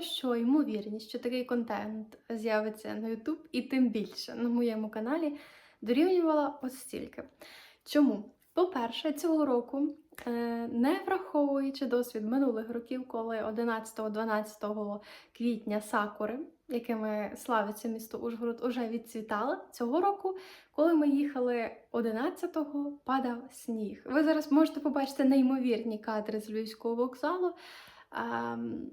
що ймовірність, що такий контент з'явиться на YouTube, і тим більше на моєму каналі дорівнювала ось стільки. Чому? По-перше, цього року, е, не враховуючи досвід минулих років, коли 11-12 квітня сакури, якими славиться місто Ужгород, уже відцвітали, цього року, коли ми їхали 11-го, падав сніг. Ви зараз можете побачити неймовірні кадри з Львівського вокзалу. Ем,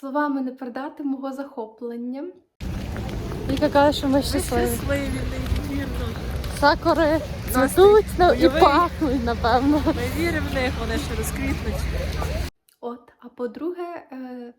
Словами не передати мого захоплення. Віка каже, що ми щасливі. Щасливі, неймовірно. Сакури цвітуть ну, і пахнуть, напевно. Ми віримо в них, вони ще розквітнуть. От, а по-друге, е,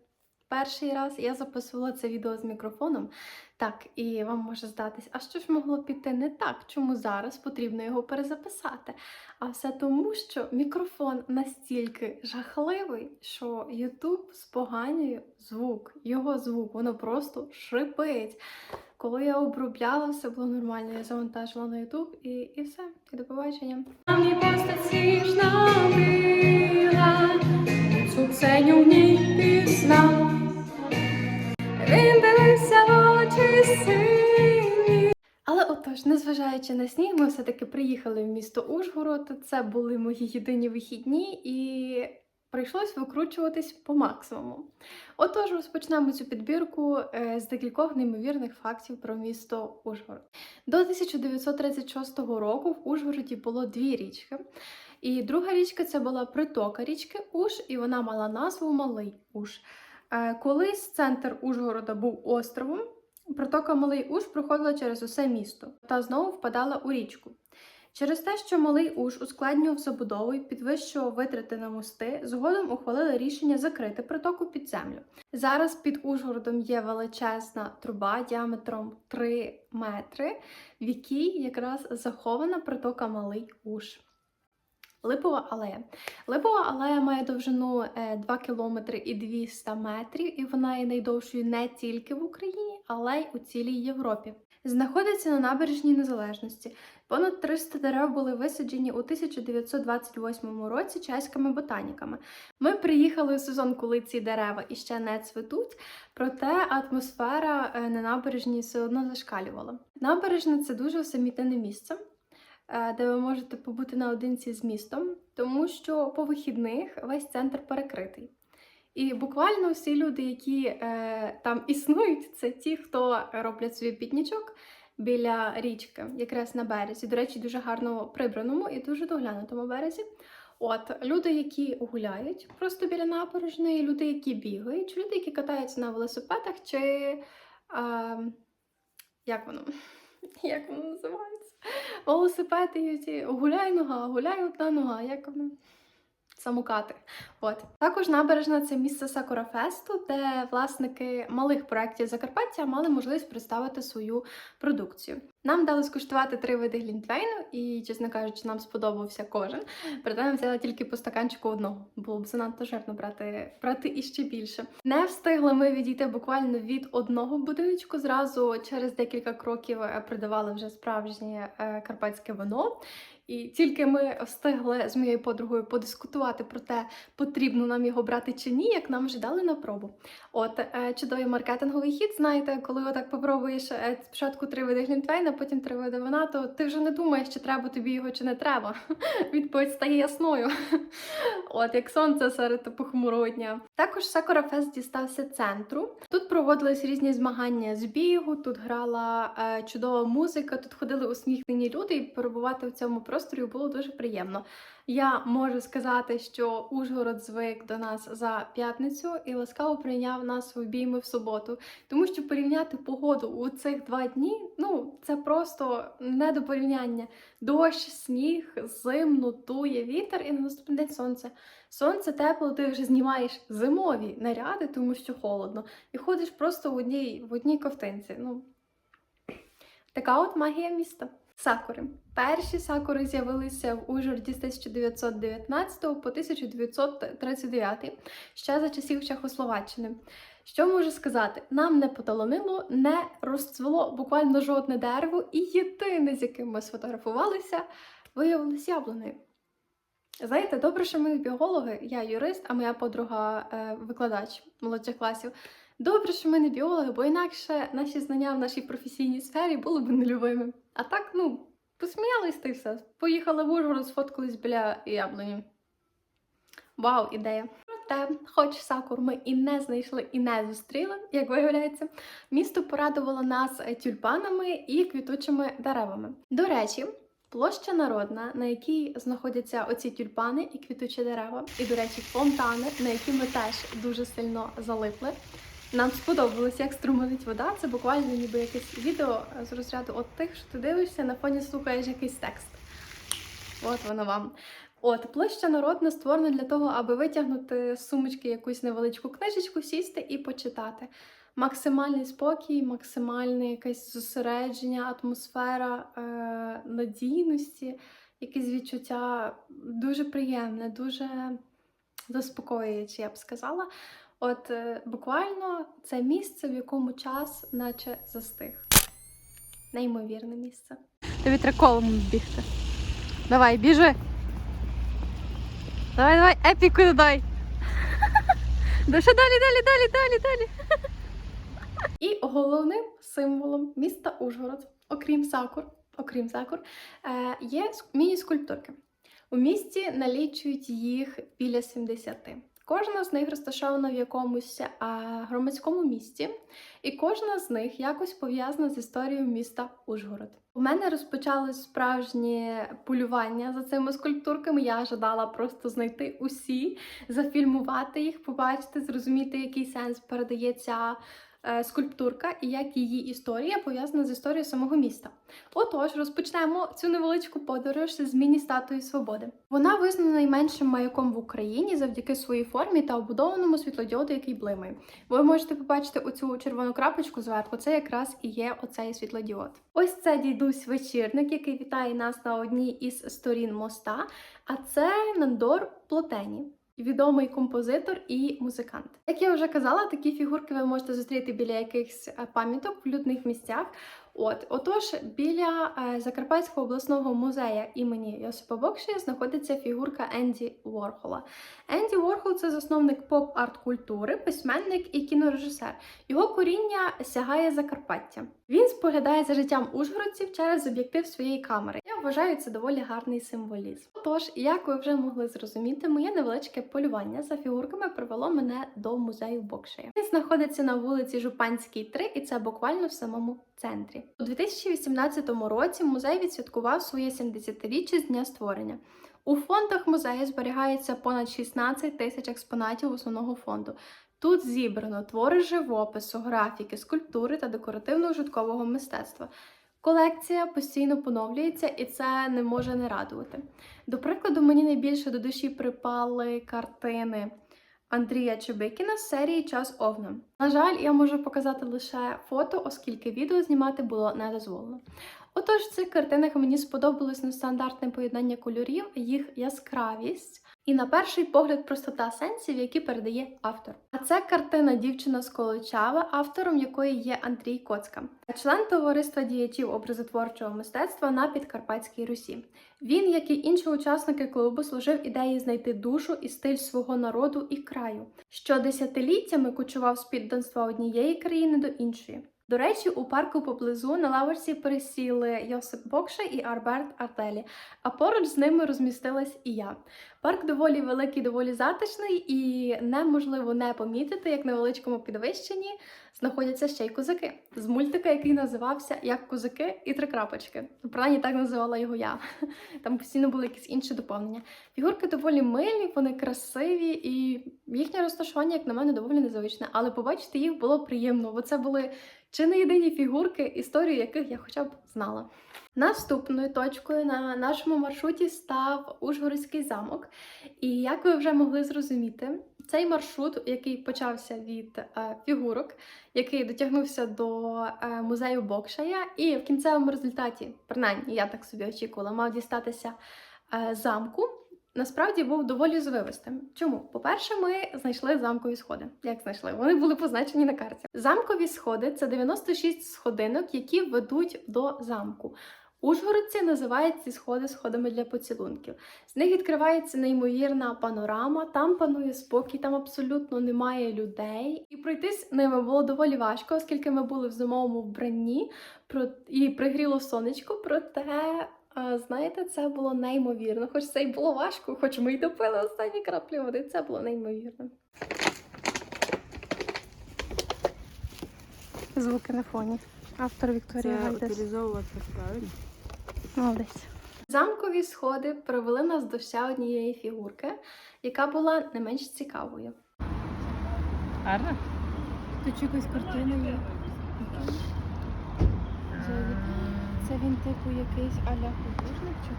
перший раз я записувала це відео з мікрофоном. Так, і вам може здатись, а що ж могло піти не так? Чому зараз потрібно його перезаписати? А все тому, що мікрофон настільки жахливий, що YouTube споганює звук. Його звук, воно просто шипить. Коли я обробляла, все було нормально. Я завантажила на YouTube і, і все. І до побачення. Мені в ній пізнав. Він дивився в очі сині. Але отож, незважаючи на сніг, ми все-таки приїхали в місто Ужгород. Це були мої єдині вихідні, і прийшлось викручуватись по максимуму. Отож, розпочнемо цю підбірку е, з декількох неймовірних фактів про місто Ужгород. До 1936 року в Ужгороді було дві річки. І друга річка це була притока річки Уж, і вона мала назву Малий Уж. Е, Колись центр Ужгорода був островом. Протока Малий Уж проходила через усе місто та знову впадала у річку. Через те, що Малий Уж ускладнював забудову і підвищував витрати на мости, згодом ухвалили рішення закрити притоку під землю. Зараз під Ужгородом є величезна труба діаметром 3 метри, в якій якраз захована притока Малий Уж. Липова алея. Липова алея має довжину е, 2 км і 200 метрів, і вона є найдовшою не тільки в Україні, але й у цілій Європі. Знаходиться на набережній незалежності. Понад 300 дерев були висаджені у 1928 році чеськими ботаніками. Ми приїхали у сезон, коли ці дерева іще не цвітуть, проте атмосфера е, на набережній все одно зашкалювала. Набережна це дуже усамітнене місце е, де ви можете побути наодинці з містом, тому що по вихідних весь центр перекритий. І буквально всі люди, які е, там існують, це ті, хто роблять свій пітнічок біля річки, якраз на березі. До речі, дуже гарно прибраному і дуже доглянутому березі. От люди, які гуляють просто біля набережної, люди, які бігають, люди, які катаються на велосипедах, чи е, як воно? Як воно називається? Велосипеди і ці гуляй нога, гуляй одна нога, як воно? Самокати. От. Також набережна це місце Сакура Фесту, де власники малих проєктів Закарпаття мали можливість представити свою продукцію. Нам дали скуштувати три види глінтвейну, і, чесно кажучи, нам сподобався кожен. Проте ми взяли тільки по стаканчику одного. Було б занадто жирно брати, брати іще більше. Не встигли ми відійти буквально від одного будиночку. Зразу через декілька кроків е, продавали вже справжнє е, карпатське вино. І тільки ми встигли з моєю подругою подискутувати про те, потрібно нам його брати чи ні, як нам вже дали на пробу. От е, чудовий маркетинговий хід, знаєте, коли отак попробуєш е, спочатку три види глінтвейна, потім три види вина, то ти вже не думаєш, чи треба тобі його, чи не треба. Відповідь стає ясною. От як сонце серед похмурого дня. Також Сакура Фест дістався центру. Тут проводились різні змагання з бігу, тут грала е, чудова музика, тут ходили усміхнені люди, і перебувати в цьому просторі було дуже приємно. Я можу сказати, що Ужгород звик до нас за п'ятницю і ласкаво прийняв нас в обійми в суботу, тому що порівняти погоду у цих два дні ну це просто не до порівняння. Дощ, сніг, зимно, дує вітер, і на наступний день сонце. Сонце тепло, ти вже знімаєш зимові наряди, тому що холодно, і ходиш просто в одній в одній ковтинці. Ну така от магія міста. Сакури. Перші сакури з'явилися в Ужгороді з 1919 по 1939, ще за часів Чехословаччини. Що можу сказати? Нам не поталонило, не розцвело буквально жодне дерево, і єдине, з яким ми сфотографувалися, виявилось яблунею. Знаєте, добре, що ми біологи, я юрист, а моя подруга е, викладач молодших класів. Добре, що ми не біологи, бо інакше наші знання в нашій професійній сфері були б нульовими. А так, ну, посміялись та й все. Поїхали в Ужгород, сфоткались біля яблуні. Вау, ідея! Проте, хоч сакур ми і не знайшли, і не зустріли, як виявляється, місто порадувало нас тюльпанами і квітучими деревами. До речі, площа народна, на якій знаходяться оці тюльпани і квітучі дерева, і, до речі, фонтани, на які ми теж дуже сильно залипли. Нам сподобалося, як струманить вода. Це буквально ніби якесь відео з розряду от тих, що ти дивишся, на фоні слухаєш якийсь текст. От воно вам. От площа народна створена для того, аби витягнути з сумочки якусь невеличку книжечку, сісти і почитати. Максимальний спокій, максимальне якесь зосередження, атмосфера е, надійності, якесь відчуття дуже приємне, дуже заспокоююче, я б сказала. От е, буквально це місце, в якому час наче застиг. Неймовірне місце. Тобі треба колом бігти. Давай, біжи. Давай, давай, епіку дай. Да ще далі, далі, далі, далі, далі. І головним символом міста Ужгород, окрім сакур, окрім сакур, е, є ск- міні-скульптурки. У місті налічують їх біля 70. Кожна з них розташована в якомусь а, громадському місті, і кожна з них якось пов'язана з історією міста Ужгород. У мене розпочалось справжнє полювання за цими скульптурками. Я жадала просто знайти усі, зафільмувати їх, побачити, зрозуміти, який сенс передає ця е, скульптурка і як її історія пов'язана з історією самого міста. Отож, розпочнемо цю невеличку подорож з міні-статуї свободи. Вона визнана найменшим маяком в Україні завдяки своїй формі та обудованому світлодіоду, який блимає. Ви можете побачити оцю червону крапочку зверху. Це якраз і є оцей світлодіод. Ось це дідусь вечірник, який вітає нас на одній із сторін моста. А це Нандор Плотені. Відомий композитор і музикант. Як я вже казала, такі фігурки ви можете зустріти біля якихось е, пам'яток в людних місцях. От, отож, біля е, Закарпатського обласного музею імені Йосипа Бокшія знаходиться фігурка Енді Ворхола. Енді Ворхол це засновник поп-арт-культури, письменник і кінорежисер. Його коріння сягає Закарпаття. Він споглядає за життям ужгородців через об'єктив своєї камери. Я вважаю це доволі гарний символізм. Тож, як ви вже могли зрозуміти, моє невеличке полювання за фігурками привело мене до музею Бокшея. Він знаходиться на вулиці Жупанській, 3, і це буквально в самому центрі. У 2018 році музей відсвяткував своє 70-річчя з дня створення. У фондах музею зберігається понад 16 тисяч експонатів основного фонду. Тут зібрано твори живопису, графіки, скульптури та декоративно-ужиткового мистецтва. Колекція постійно поновлюється, і це не може не радувати. До прикладу, мені найбільше до душі припали картини Андрія Чебикіна з серії Час Овна. На жаль, я можу показати лише фото, оскільки відео знімати було не дозволено. Отож, в цих картинах мені сподобалось нестандартне поєднання кольорів, їх яскравість і, на перший погляд, простота сенсів, які передає автор. А це картина Дівчина з Колочава, автором якої є Андрій Коцка, член товариства діячів образотворчого мистецтва на Підкарпатській Русі. Він, як і інші учасники клубу, служив ідеї знайти душу і стиль свого народу і краю, що десятиліттями кучував з підданства однієї країни до іншої. До речі, у парку поблизу на лавочці пересіли Йосип Бокша і Арберт Артелі, а поруч з ними розмістилась і я. Парк доволі великий, доволі затишний, і неможливо не помітити, як на величкому підвищенні знаходяться ще й козаки з мультика, який називався Як козаки і три крапочки. Принаймні так називала його я. Там постійно були якісь інші доповнення. Фігурки доволі милі, вони красиві, і їхнє розташування, як на мене, доволі незвичне. Але побачити їх було приємно, бо це були чи не єдині фігурки, історію яких я хоча б знала. Наступною точкою на нашому маршруті став Ужгородський замок. І як ви вже могли зрозуміти, цей маршрут, який почався від е, фігурок, який дотягнувся до е, музею Бокшая, і в кінцевому результаті, принаймні, я так собі очікувала, мав дістатися е, замку. Насправді був доволі звивистим. Чому? По-перше, ми знайшли замкові сходи. Як знайшли? Вони були позначені на карті. Замкові сходи це 96 сходинок, які ведуть до замку. Ужгородці називають ці сходи сходами для поцілунків. З них відкривається неймовірна панорама, там панує спокій, там абсолютно немає людей. І пройтись ними було доволі важко, оскільки ми були в зимовому вбранні і пригріло сонечко, проте. А, Знаєте, це було неймовірно. Хоч це й було важко, хоч ми й допили останні краплі води. Це було неймовірно. Звуки на фоні. Автор Вікторія Це Гайдес. утилізовувати правильно? Молодець. Замкові сходи привели нас до ще однієї фігурки, яка була не менш цікавою. Гарно? Тут якась картина є. Це він типу якийсь аля художник чи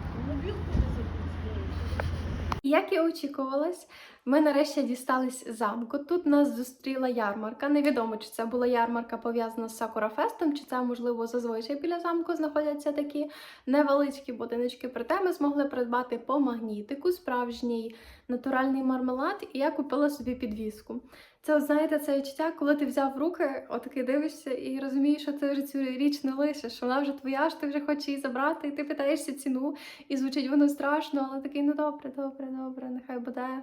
Як і очікувалось, ми нарешті дістались замку. Тут нас зустріла ярмарка. Невідомо, чи це була ярмарка пов'язана з Сакурафестом, чи це, можливо, зазвичай біля замку знаходяться такі невеличкі будиночки. Проте ми змогли придбати по магнітику справжній натуральний мармелад, і я купила собі підвіску. Це, знаєте, це відчуття, коли ти взяв руки, отаки дивишся і розумієш, що ти вже цю річ не лишиш, що вона вже твоя, що ти вже хочеш її забрати, і ти питаєшся ціну, і звучить воно страшно, але такий, ну добре, добре, добре, нехай буде.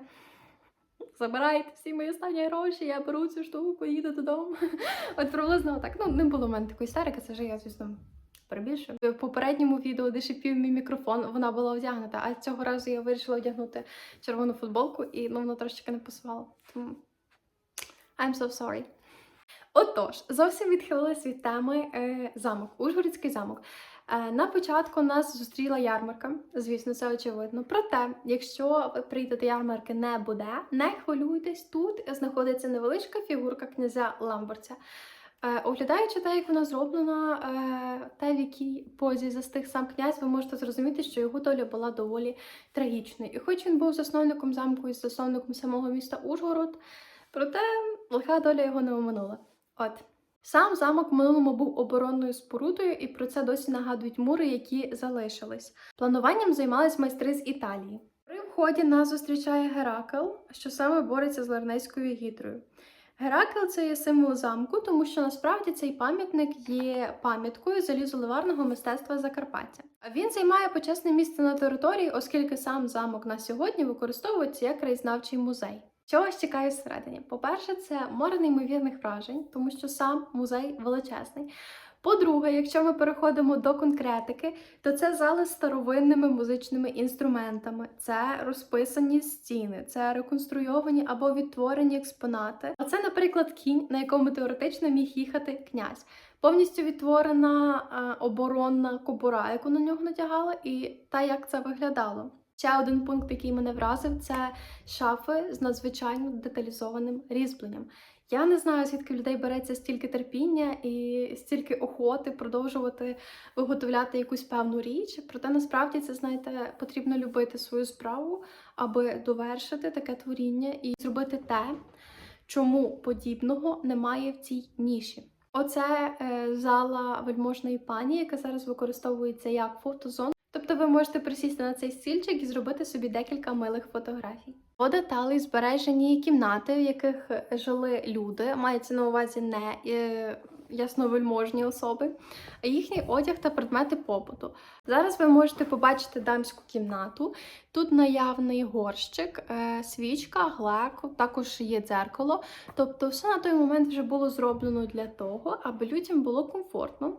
Забирайте всі мої останні гроші, я беру цю штуку, їду додому. От приблизно так. Ну, не було в мене такої істерики, це вже я, звісно, перебільшую. В попередньому відео, де шипів мій мікрофон, вона була одягнута, а цього разу я вирішила одягнути червону футболку, і ну, воно трошечки не пасувало. Тому I'm so sorry. Отож, зовсім відхилилась від теми е, замок, Ужгородський замок. Е, на початку нас зустріла ярмарка, звісно, це очевидно. Проте, якщо ви прийдете ярмарки не буде, не хвилюйтесь, тут знаходиться невеличка фігурка князя Ламборця. Е, оглядаючи те, як вона зроблена, е, те, в якій позі застиг сам князь, ви можете зрозуміти, що його доля була доволі трагічною. І хоч він був засновником замку і засновником самого міста Ужгород, проте лиха доля його не оминула. От. Сам замок в минулому був оборонною спорудою, і про це досі нагадують мури, які залишились. Плануванням займались майстри з Італії. При вході нас зустрічає Геракл, що саме бореться з Ларнейською гідрою. Геракл це є символ замку, тому що насправді цей пам'ятник є пам'яткою залізоливарного мистецтва Закарпаття. А Він займає почесне місце на території, оскільки сам замок на сьогодні використовується як краєзнавчий музей. Чого ж чекаю всередині? По-перше, це море неймовірних вражень, тому що сам музей величезний. По-друге, якщо ми переходимо до конкретики, то це зали з старовинними музичними інструментами, це розписані стіни, це реконструйовані або відтворені експонати. А це, наприклад, кінь, на якому теоретично міг їхати князь. Повністю відтворена е, оборонна кобура, яку на нього натягала, і та, як це виглядало. Ще один пункт, який мене вразив, це шафи з надзвичайно деталізованим різьбленням. Я не знаю, звідки людей береться стільки терпіння і стільки охоти продовжувати виготовляти якусь певну річ. Проте насправді це, знаєте, потрібно любити свою справу, аби довершити таке творіння і зробити те, чому подібного немає в цій ніші. Оце е, зала вельможної пані, яка зараз використовується як фотозон. Тобто ви можете присісти на цей стільчик і зробити собі декілька милих фотографій. По збережені кімнати, в яких жили люди, мається на увазі не е, ясновельможні особи, а їхній одяг та предмети побуту. Зараз ви можете побачити дамську кімнату. Тут наявний горщик, е, свічка, глек, також є дзеркало. Тобто, все на той момент вже було зроблено для того, аби людям було комфортно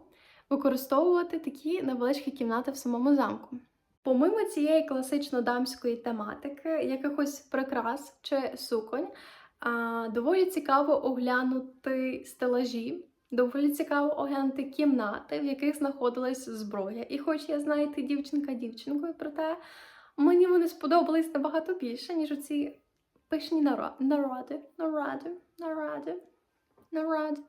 використовувати такі невеличкі кімнати в самому замку. Помимо цієї класично дамської тематики, якихось прикрас чи суконь, доволі цікаво оглянути стелажі, доволі цікаво оглянути кімнати, в яких знаходилась зброя. І хоч я, знаєте, дівчинка дівчинкою, проте мені вони сподобались набагато більше, ніж оці пишні нара- наради, наради, наради, наради.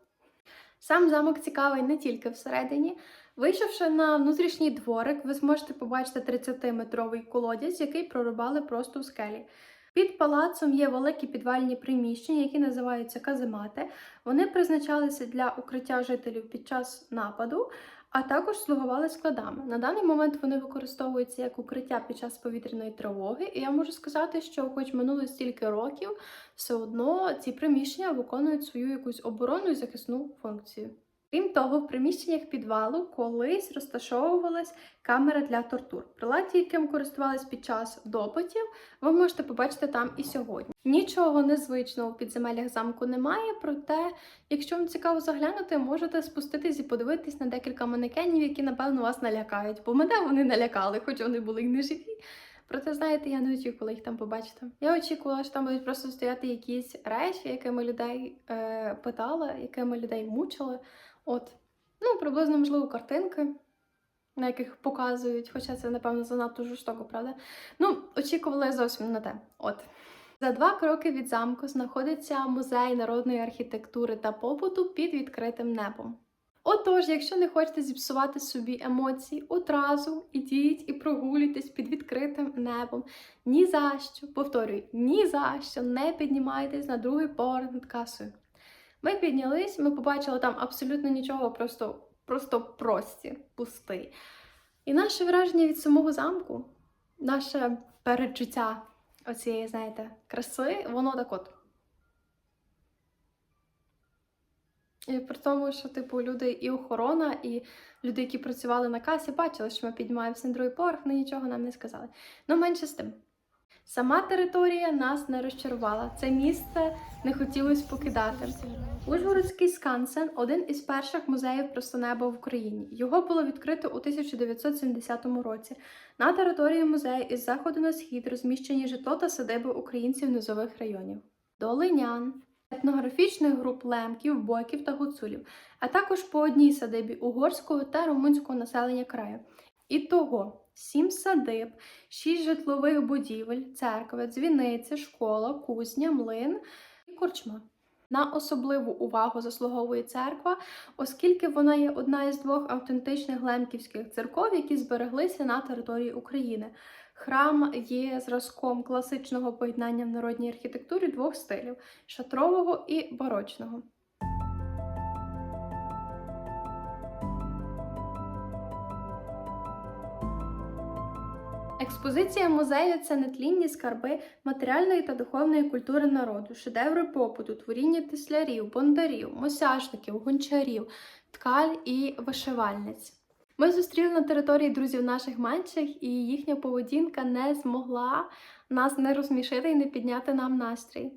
Сам замок цікавий не тільки всередині. Вийшовши на внутрішній дворик, ви зможете побачити 30-метровий колодязь, який прорубали просто в скелі. Під палацом є великі підвальні приміщення, які називаються каземати. Вони призначалися для укриття жителів під час нападу, а також слугували складами. На даний момент вони використовуються як укриття під час повітряної тривоги, і я можу сказати, що, хоч минуло стільки років, все одно ці приміщення виконують свою якусь оборонну і захисну функцію. Крім того, в приміщеннях підвалу колись розташовувалась камера для тортур. Приладдя, яким користувались під час допитів, ви можете побачити там і сьогодні. Нічого незвичного в підземеллях замку немає, проте, якщо вам цікаво заглянути, можете спуститись і подивитись на декілька манекенів, які, напевно, вас налякають. Бо мене вони налякали, хоч вони були й не живі. Проте, знаєте, я не очікувала їх там побачити. Я очікувала, що там будуть просто стояти якісь речі, якими людей е, питала, якими людей мучили. От, ну, приблизно, можливо, картинки, на яких показують, хоча це, напевно, занадто жорстоко, правда? Ну, очікувала я зовсім на те. От. За два кроки від замку знаходиться музей народної архітектури та побуту під відкритим небом. Отож, якщо не хочете зіпсувати собі емоції, одразу ідіть і прогулюйтесь під відкритим небом. Ні за що, повторюю, ні за що не піднімайтесь на другий поверх над касою. Ми піднялись, ми побачили там абсолютно нічого, просто, просто простір, пустий. І наше враження від самого замку, наше передчуття оцієї, знаєте, краси, воно так от. І при тому, що, типу, люди і охорона, і люди, які працювали на касі, бачили, що ми піднімаємося на другий поверх, але нічого нам не сказали. Ну, менше з тим. Сама територія нас не розчарувала. Це місце не хотілося покидати. Ужгородський скансен один із перших музеїв просто неба в Україні. Його було відкрито у 1970 році. На території музею із заходу на схід розміщені житло та садиби українців низових районів. Долинян, етнографічних груп лемків, бойків та гуцулів, а також по одній садибі угорського та румунського населення краю. Ітого сім садиб, шість житлових будівель, церкви, дзвіниця, школа, кузня, млин і корчма. На особливу увагу заслуговує церква, оскільки вона є одна із двох автентичних лемківських церков, які збереглися на території України. Храм є зразком класичного поєднання в народній архітектурі двох стилів шатрового і барочного. Експозиція музею це нетлінні скарби матеріальної та духовної культури народу, шедеври попиту, творіння теслярів, бондарів, мосяжників, гончарів, ткаль і вишивальниць. Ми зустріли на території друзів наших менших, і їхня поведінка не змогла нас не розсмішити і не підняти нам настрій.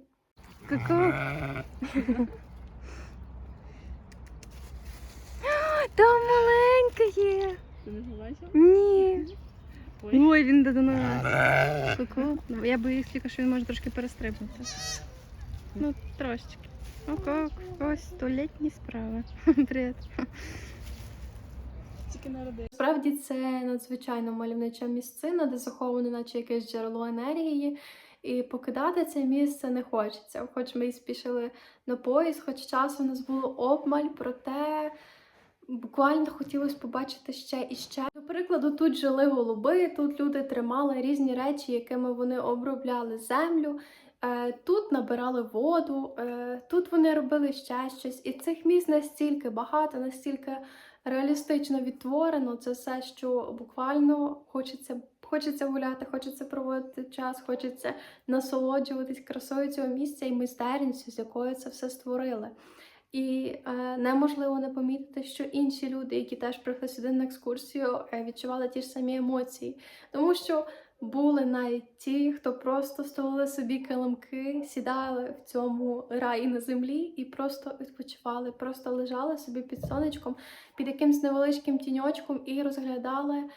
Ку-ку. Там маленька є. Ти не побачив? Ні. Ой. Він до. Ну, Я боюсь тільки, що він може трошки перестрибнути. Ну, трошечки. Ок-ок. Ось столітні справи. Привіт. Справді це надзвичайно мальовнича місцина, де заховане, наче якесь джерело енергії. І покидати це місце не хочеться. Хоч ми і спішили на поїзд, хоч часу у нас було обмаль, проте буквально хотілося побачити ще і ще. До прикладу, тут жили голуби, тут люди тримали різні речі, якими вони обробляли землю. Е, Тут набирали воду, е, тут вони робили ще щось. І цих місць настільки багато, настільки реалістично відтворено. Це все, що буквально хочеться, хочеться гуляти, хочеться проводити час, хочеться насолоджуватись красою цього місця і майстерністю, з якою це все створили. І е, неможливо не помітити, що інші люди, які теж прийшли сюди на екскурсію, е, відчували ті ж самі емоції. Тому що були навіть ті, хто просто столили собі килимки, сідали в цьому раї на землі і просто відпочивали, просто лежали собі під сонечком, під якимсь невеличким тіньочком і розглядали е,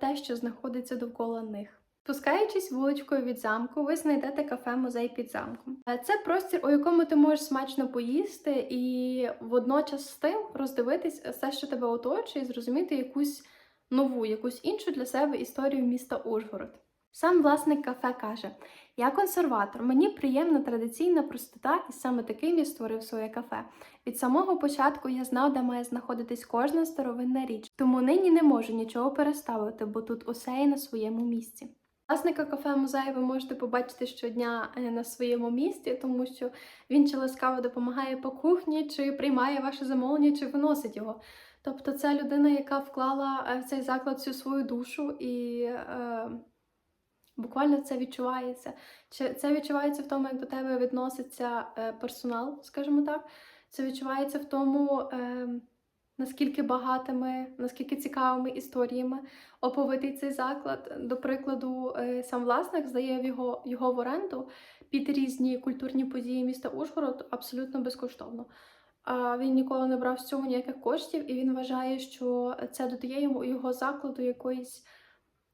те, що знаходиться довкола них. Спускаючись вуличкою від замку, ви знайдете кафе-музей під замком. Е, Це простір, у якому ти можеш смачно поїсти і водночас з тим роздивитись все, що тебе оточує, і зрозуміти якусь нову, якусь іншу для себе історію міста Ужгород. Сам власник кафе каже: Я консерватор, мені приємна традиційна простота, і саме таким я створив своє кафе. Від самого початку я знав, де має знаходитись кожна старовинна річ, тому нині не можу нічого переставити, бо тут усе є на своєму місці. Власника кафе музею ви можете побачити щодня е, на своєму місці, тому що він чи ласкаво допомагає по кухні, чи приймає ваше замовлення, чи виносить його. Тобто це людина, яка вклала е, в цей заклад всю свою душу і е, буквально це відчувається. Це відчувається в тому, як до тебе відноситься е, персонал, скажімо так. Це відчувається в тому, е, наскільки багатими, наскільки цікавими історіями оповитий цей заклад. До прикладу, е, сам власник здає його, його в оренду під різні культурні події міста Ужгород абсолютно безкоштовно. А він ніколи не брав з цього ніяких коштів, і він вважає, що це додає йому його закладу якоїсь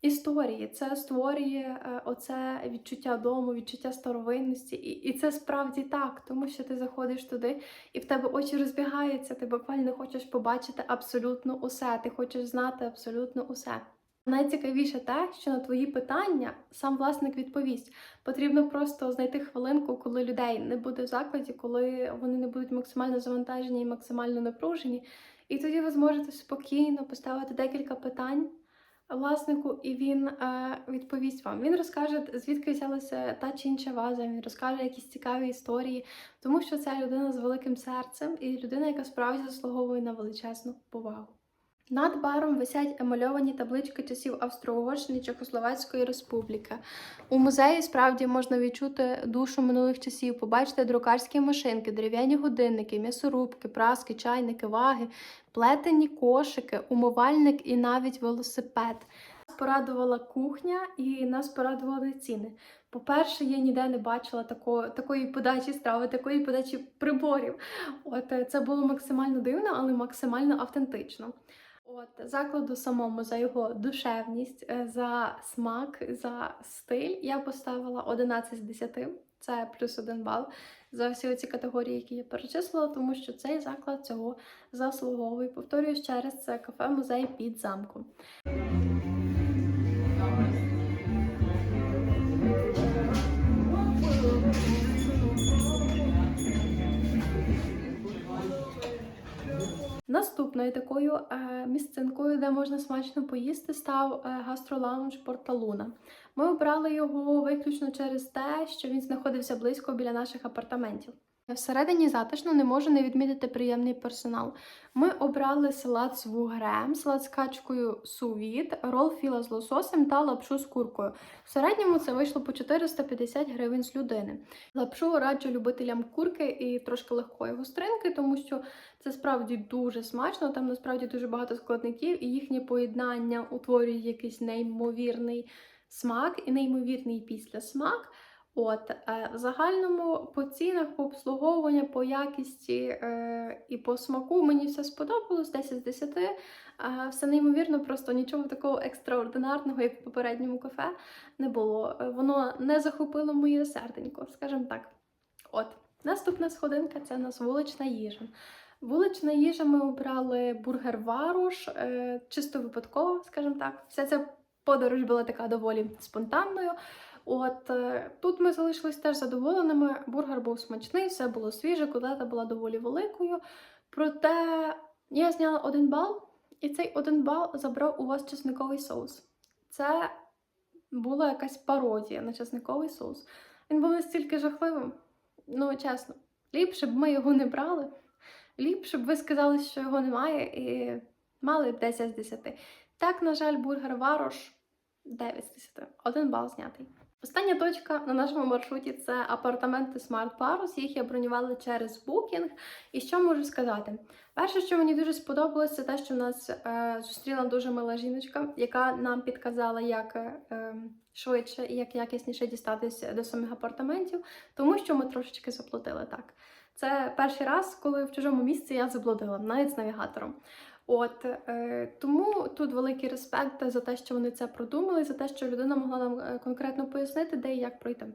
історії. Це створює е, оце відчуття дому, відчуття старовинності. І, і це справді так, тому що ти заходиш туди, і в тебе очі розбігаються, ти буквально хочеш побачити абсолютно усе, ти хочеш знати абсолютно усе. Найцікавіше те, що на твої питання сам власник відповість. Потрібно просто знайти хвилинку, коли людей не буде в закладі, коли вони не будуть максимально завантажені і максимально напружені. І тоді ви зможете спокійно поставити декілька питань власнику, і він е, відповість вам. Він розкаже, звідки взялася та чи інша ваза, він розкаже якісь цікаві історії, тому що це людина з великим серцем і людина, яка справді заслуговує на величезну повагу. Над баром висять емальовані таблички часів Австро-Угорщини Чехословацької Республіки. У музеї справді можна відчути душу минулих часів, побачити друкарські машинки, дерев'яні годинники, м'ясорубки, праски, чайники, ваги, плетені кошики, умивальник і навіть велосипед. Нас порадувала кухня і нас порадували ціни. По-перше, я ніде не бачила такої, такої подачі страви, такої подачі приборів. От е, це було максимально дивно, але максимально автентично. От закладу самому за його душевність, е, за смак, за стиль я поставила 11 з 10. Це плюс один бал за всі ці категорії, які я перечислила, тому що цей заклад цього заслуговує. Повторюю ще раз, це кафе музей під замком. Наступною такою е, місцинкою, де можна смачно поїсти, став е, гастролаунж Порталуна. Ми обрали його виключно через те, що він знаходився близько біля наших апартаментів. Всередині затишно не можу не відмітити приємний персонал. Ми обрали салат з вугрем, салат з качкою сувіт, рол філа з лососем та лапшу з куркою. В середньому це вийшло по 450 гривень з людини. Лапшу раджу любителям курки і трошки легкої гостринки, тому що це справді дуже смачно. Там насправді дуже багато складників, і їхнє поєднання утворює якийсь неймовірний смак і неймовірний післясмак. От е, в загальному по цінах, по обслуговуванню, по якісті е, і по смаку мені все сподобалось 10 з 10. Е, все неймовірно, просто нічого такого екстраординарного, як в попередньому кафе, не було. Е, Воно не захопило моє серденько, скажімо так. От, наступна сходинка це у нас вулична їжа. Вулична їжа ми обрали бургер Варуш, е, чисто випадково, скажімо так. Вся ця подорож була така доволі спонтанною. От е, тут ми залишились теж задоволеними. Бургер був смачний, все було свіже, котлета була доволі великою. Проте я зняла один бал, і цей один бал забрав у вас чесниковий соус. Це була якась пародія на чесниковий соус. Він був настільки жахливим. Ну, чесно, ліпше б ми його не брали. Ліпше б ви сказали, що його немає, і мали б 10 з 10. Так, на жаль, бургер Варош 9 з 10. Один бал знятий. Остання точка на нашому маршруті це апартаменти Smart Parus. Їх я бронювала через Booking. І що можу сказати? Перше, що мені дуже сподобалось, це те, що в нас е, зустріла дуже мила жіночка, яка нам підказала, як е, е, швидше і як якісніше дістатися до самих апартаментів, тому що ми трошечки заплатили так. Це перший раз, коли в чужому місці я заблудила, навіть з навігатором. От е, тому тут великий респект за те, що вони це продумали, за те, що людина могла нам е, конкретно пояснити, де і як пройти.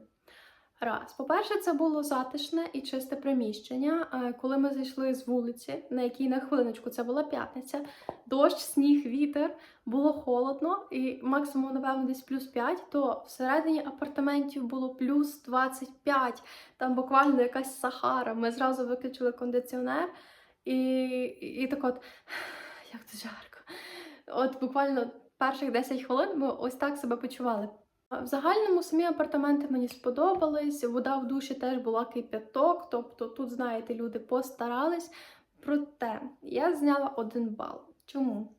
Раз, по-перше, це було затишне і чисте приміщення. Е, Коли ми зайшли з вулиці, на якій на хвилиночку це була п'ятниця, дощ, сніг, вітер, було холодно, і максимум, напевно, десь плюс 5, то всередині апартаментів було плюс 25, там буквально якась сахара. Ми зразу виключили кондиціонер, і, і так от, як це жарко. От буквально перших 10 хвилин ми ось так себе почували. В загальному самі апартаменти мені сподобались. Вода в душі теж була кип'яток, тобто тут, знаєте, люди постарались. Проте я зняла один бал. Чому?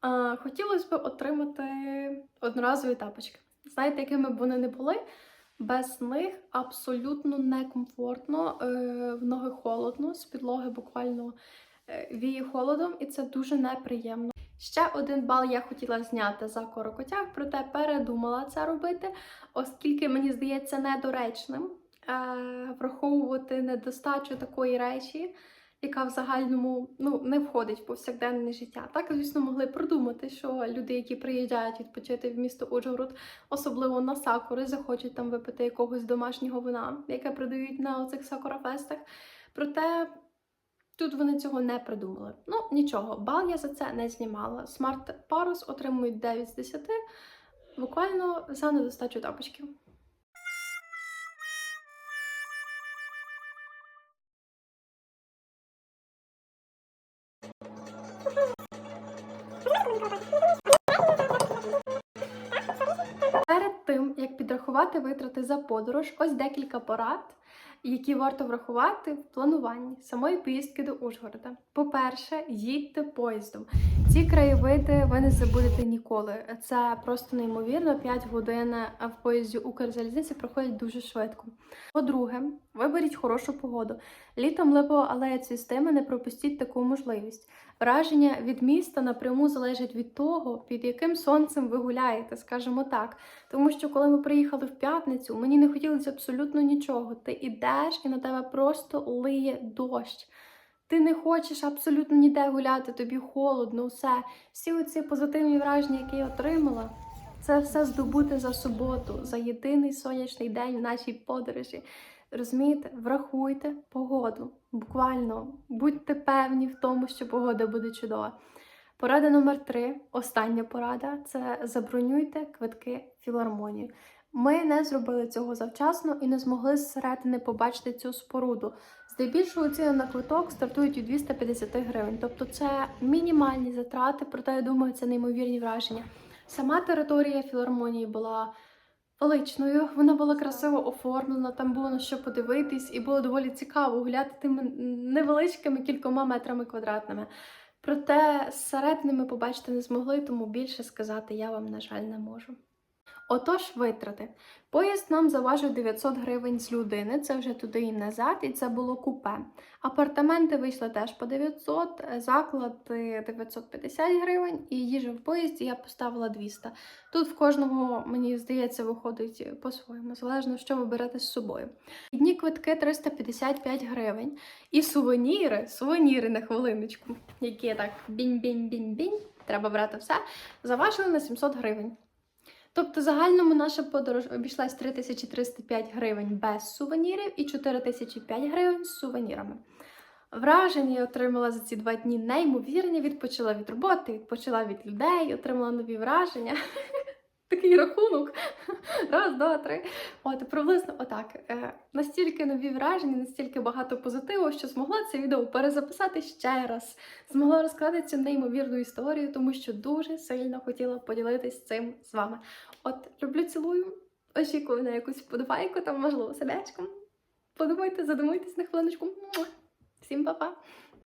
А, хотілося б отримати одноразові тапочки. Знаєте, якими б вони не були, без них абсолютно некомфортно, е, в ноги холодно, з підлоги буквально віє холодом, і це дуже неприємно. Ще один бал я хотіла зняти за корокотяг, проте передумала це робити, оскільки мені здається недоречним е, враховувати недостачу такої речі, яка в загальному ну, не входить в повсякденне життя. Так, звісно, могли продумати, що люди, які приїжджають відпочити в місто Ужгород, особливо на сакури, захочуть там випити якогось домашнього вина, яке продають на оцих сакурафестах. Проте тут вони цього не придумали. Ну, нічого, бал я за це не знімала. Smart Parus отримують 9 з 10, буквально за недостачу тапочків. Перед тим, як підрахувати витрати за подорож, ось декілька порад, які варто врахувати в плануванні самої поїздки до Ужгорода. По-перше, їдьте поїздом. Ці краєвиди ви не забудете ніколи. Це просто неймовірно. 5 годин в поїзді Укрзалізниці проходять дуже швидко. По-друге, виберіть хорошу погоду. Літом липова алея цвістиме, не пропустіть таку можливість. Враження від міста напряму залежить від того, під яким сонцем ви гуляєте, скажімо так. Тому що коли ми приїхали в п'ятницю, мені не хотілося абсолютно нічого. Ти ідеш і на тебе просто лиє дощ. Ти не хочеш абсолютно ніде гуляти, тобі холодно, все. Всі оці позитивні враження, які я отримала, це все здобути за суботу, за єдиний сонячний день в нашій подорожі. Розумієте, врахуйте погоду. Буквально будьте певні в тому, що погода буде чудова. Порада номер три, остання порада це забронюйте квитки в філармонію. Ми не зробили цього завчасно і не змогли зсередини побачити цю споруду. Здебільшого ціни на квиток стартують від 250 гривень, тобто це мінімальні затрати, проте я думаю, це неймовірні враження. Сама територія філармонії була величною, вона була красиво оформлена, там було на що подивитись, і було доволі цікаво гуляти тими невеличкими кількома метрами квадратними. Проте зсередини ми побачити не змогли, тому більше сказати я вам, на жаль, не можу. Отож, витрати. Поїзд нам заважив 900 гривень з людини, це вже туди і назад, і це було купе. Апартаменти вийшли теж по 900, заклади 950 гривень, і їжа в поїзді я поставила 200. Тут в кожного, мені здається, виходить по-своєму, залежно, що ви берете з собою. Дні квитки 355 гривень. І сувеніри, сувеніри на хвилиночку, які так бінь-бінь-бінь-бінь, треба брати все, заважили на 700 гривень. Тобто, загальному наша подорож обійшлась 3305 гривень без сувенірів і 4005 гривень з сувенірами. Враження я отримала за ці два дні неймовірні, відпочила від роботи, відпочила від людей, отримала нові враження. Такий рахунок. Раз, два, три. От, приблизно отак. Е, настільки нові враження, настільки багато позитиву, що змогла це відео перезаписати ще раз. Змогла розказати цю неймовірну історію, тому що дуже сильно хотіла поділитись цим з вами. От, люблю, цілую, очікую на якусь вподобайку, там, можливо, сердечком. Подумайте, задумайтесь на хвилиночку. Всім па-па!